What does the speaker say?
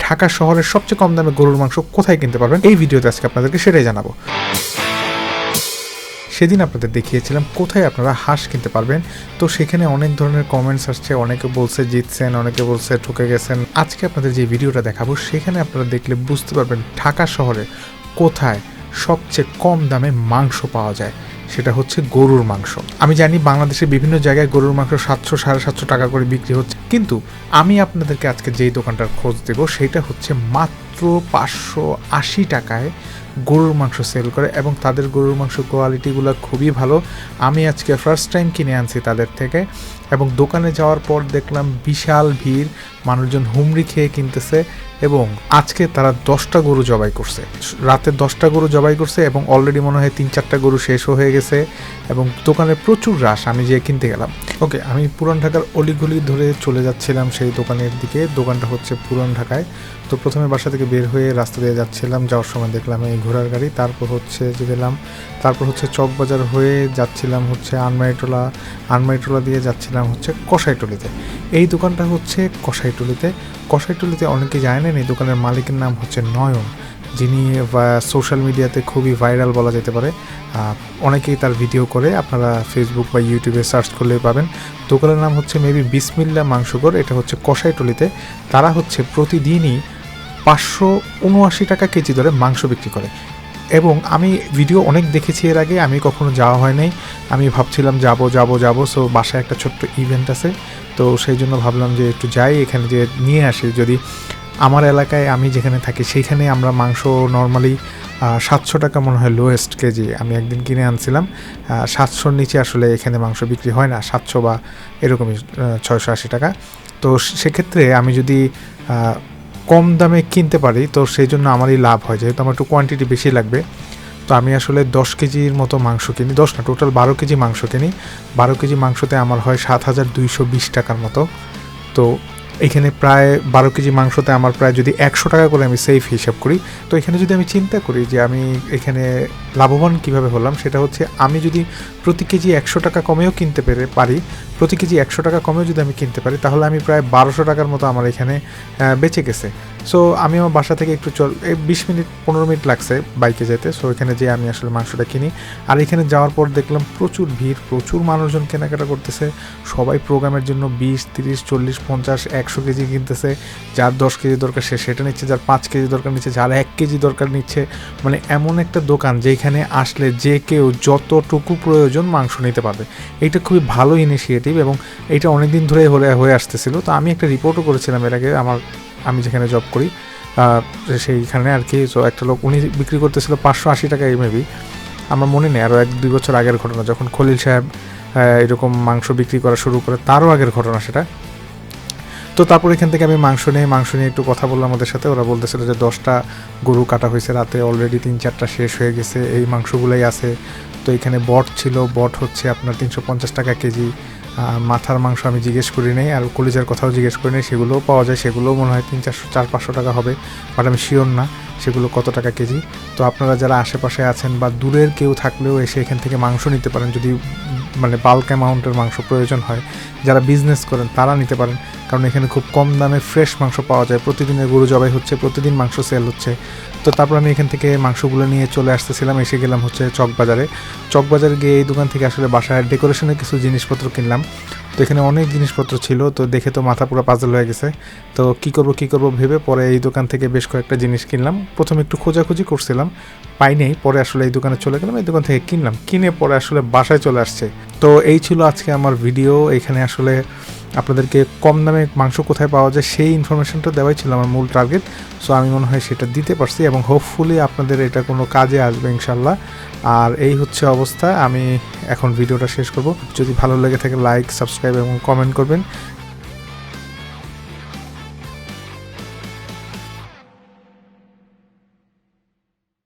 ঢাকা শহরের সবচেয়ে কম দামে গরুর মাংস কোথায় কিনতে পারবেন? এই ভিডিওতে আজকে আপনাদেরকে সেটাই জানাব। সেদিন আপনাদের দেখিয়েছিলাম কোথায় আপনারা হাঁস কিনতে পারবেন। তো সেখানে অনেক ধরনের কমেন্টস আসছে, অনেকে বলছে জিতছেন, অনেকে বলছে ঠকে গেছেন। আজকে আপনাদের যে ভিডিওটা দেখাবো, সেখানে আপনারা দেখলে বুঝতে পারবেন ঢাকা শহরে কোথায় সবচেয়ে কম দামে মাংস পাওয়া যায়। সেটা হচ্ছে গরুর মাংস। আমি জানি বাংলাদেশের বিভিন্ন জায়গায় গরুর মাংস সাতশো, সাড়ে সাতশো টাকা করে বিক্রি হচ্ছে। কিন্তু আমি আপনাদেরকে আজকে যেই দোকানটার খোঁজ দেব, সেটা হচ্ছে মাত্র পাঁচশো আশি টাকায় গরুর মাংস সেল করে এবং তাদের গরুর মাংস কোয়ালিটিগুলো খুবই ভালো। আমি আজকে ফার্স্ট টাইম কিনে আনছি তাদের থেকে এবং দোকানে যাওয়ার পর দেখলাম বিশাল ভিড়, মানুষজন হুমড়ি খেয়ে কিনতেছে এবং আজকে তারা দশটা গরু জবাই করছে। রাতে দশটা গরু জবাই করছে এবং অলরেডি মনে হয় তিন চারটা গরু শেষও হয়ে গেছে। এবং দোকানে প্রচুর রাশ, আমি যে কিনতে গেলাম। ওকে, আমি পুরান ঢাকার অলিগলি ধরে চলে যাচ্ছিলাম সেই দোকানের দিকে। দোকানটা হচ্ছে পুরান ঢাকায়। তো প্রথমে বাসা থেকে বের হয়ে রাস্তা দিয়ে যাচ্ছিলাম, যাওয়ার সময় দেখলাম এই ঘোড়ার গাড়ি। তারপর হচ্ছে যে গেলাম, তারপর হচ্ছে চকবাজার হয়ে যাচ্ছিলাম হচ্ছে আনমারিটোলা। আনমারিটোলা দিয়ে যাচ্ছিলাম হচ্ছে কষাইটলিতে এই দোকানটা হচ্ছে কষাইটলিতে কষাইটলিতে অনেকে জানে না এই দোকানের মালিকের নাম হচ্ছে নয়ন। যিনি সোশ্যাল মিডিয়াতে খুবই ভাইরাল বলা যেতে পারে অনেকেই তার ভিডিও করে, আপনারা ফেসবুক বা ইউটিউবে সার্চ করলে পাবেন। দোকানের নাম হচ্ছে মেবি বিসমিল্লা মাংসকর এটা হচ্ছে কষাইটলিতে তারা হচ্ছে প্রতিদিনই পাঁচশো উনআশি টাকা কেজি ধরে মাংস বিক্রি করে। এবং আমি ভিডিও অনেক দেখেছি এর আগে, আমি কখনো যাওয়া হয় নাই। আমি ভাবছিলাম যাব যাব যাব সো বাসায় একটা ছোট্ট ইভেন্ট আছে। তো সেই জন্য ভাবলাম যে একটু যাই, এখানে যে নিয়ে আসি। যদি আমার এলাকায় আমি যেখানে থাকি, সেইখানে আমরা মাংস নর্মালি সাতশো টাকা মনে হয় লোয়েস্ট কেজি। আমি একদিন কিনে আনছিলাম সাতশোর নিচে আসলে এখানে মাংস বিক্রি হয় না, সাতশো বা এরকমই ছয়শো আশি টাকা। তো সেক্ষেত্রে আমি যদি কম দামে কিনতে পারি, তো সেই জন্য আমারই লাভ হয়, যেহেতু আমার একটু কোয়ান্টিটি বেশি লাগবে। তো আমি আসলে দশ কেজির মতো মাংস কিনি, দশ না টোটাল বারো কেজি মাংস কিনি। বারো কেজি মাংসতে আমার হয় সাত হাজার দুইশো বিশ টাকার মতো। তো এখানে প্রায় বারো কেজি মাংসতে আমার প্রায় যদি একশো টাকা করে আমি সেফ হিসাব করি। তো এখানে যদি আমি চিন্তা করি যে আমি এখানে লাভবান কীভাবে হলাম, সেটা হচ্ছে আমি যদি প্রতি কেজি একশো টাকা কমেও কিনতে পেরে পারি প্রতি কেজি একশো টাকা কমেও যদি আমি কিনতে পারি, তাহলে আমি প্রায় বারোশো টাকার মতো আমার এখানে বেঁচে গেছে। সো আমি আমার বাসা থেকে একটু চল বিশ মিনিট, পনেরো মিনিট লাগছে বাইকে যেতে। সো এখানে যেয়ে আমি আসলে মাংসটা কিনি। আর এখানে যাওয়ার পর দেখলাম প্রচুর ভিড়, প্রচুর মানুষজন কেনাকাটা করতেছে। সবাই প্রোগ্রামের জন্য বিশ, তিরিশ, চল্লিশ, পঞ্চাশ, একশো কেজি কিনতেছে। যার দশ কেজি দরকার সে সেটা নিচ্ছে, যার পাঁচ কেজি দরকার নিচ্ছে, যার এক কেজি দরকার নিচ্ছে। মানে এমন একটা দোকান যেখানে আসলে যে কেউ যতটুকু প্রয়োজন মাংস নিতে পারবে। এটা খুবই ভালো ইনিশিয়েটিভ এবং এটা অনেকদিন ধরে হলে, হয়ে আসতেছিল। তো আমি একটা রিপোর্টও করেছিলাম এর আগে, আমার, আমি যেখানে জব করি সেইখানে আর কি। তো একটা লোক, উনি বিক্রি করতেছিল পাঁচশো আশি টাকায় মেবি আমার মনে নেই আরও এক, দুই বছর আগের ঘটনা। যখন খলিল সাহেব এরকম মাংস বিক্রি করা শুরু করে, তারও আগের ঘটনা সেটা। তো তারপর এখান থেকে আমি মাংস নিয়ে মাংস নিয়ে একটু কথা বললাম ওদের সাথে। ওরা বলতেছিল যে দশটা গরু কাটা হয়েছে রাতে অলরেডি তিন চারটা শেষ হয়ে গেছে, এই মাংসগুলোই আছে। তো এখানে বট ছিল, বট হচ্ছে আপনার তিনশো পঞ্চাশ টাকা কেজি। মাথার মাংস আমি জিজ্ঞেস করি নাই, আর কলিজার কথাও জিজ্ঞেস করি নাই, সেগুলোও পাওয়া যায়, সেগুলোও মনে হয় তিন চারশো, চার পাঁচশো টাকা হবে বাট আমি শিওর না সেগুলো কত টাকা কেজি। তো আপনারা যারা আশেপাশে আছেন বা দূরের কেউ থাকলেও এসে এখান থেকে মাংস নিতে পারেন, যদি মানে বাল্ক অ্যামাউন্টের মাংস প্রয়োজন হয়, যারা বিজনেস করেন তারা নিতে পারেন। কারণ এখানে খুব কম দামে ফ্রেশ মাংস পাওয়া যায়। প্রতিদিনের গরু জবাই হচ্ছে, প্রতিদিন মাংস সেল হচ্ছে। তো তারপর আমি এখান থেকে মাংসগুলো নিয়ে চলে আসতেছিলাম, এসে গেলাম হচ্ছে চকবাজারে। চকবাজারে গিয়ে এই দোকান থেকে আসলে বাসায় ডেকোরেশনের কিছু জিনিসপত্র কিনলাম। তো এখানে অনেক জিনিসপত্র ছিল, তো দেখে তো মাথা পুরো পাজল হয়ে গেছে। তো কি করব কি করব ভেবে পরে এই দোকান থেকে বেশ কয়েকটা জিনিস কিনলাম। প্রথমে একটু খোঁজাখুঁজি করছিলাম, পাই নেই, পরে আসলে এই দোকানে চলে গেলাম, এই দোকান থেকে কিনলাম। কিনে পরে আসলে বাসায় চলে আসছে। তো এই ছিল আজকে আমার ভিডিও এখানে আসলে আপনাদেরকে কম দামে মাংস কোথায় পাওয়া যায় সেই ইনফরমেশনটা দেওয়াই ছিল আমার মূল টার্গেট সো আমি মনে হয় সেটা দিতে পারছি এবং হোপফুলি আপনাদের এটা কোনো কাজে আসবে ইনশাল্লাহ আর এই হচ্ছে অবস্থা। আমি এখন ভিডিওটা শেষ করব। যদি ভালো লেগে থাকে লাইক সাবস্ক্রাইব এবং কমেন্ট করবেন।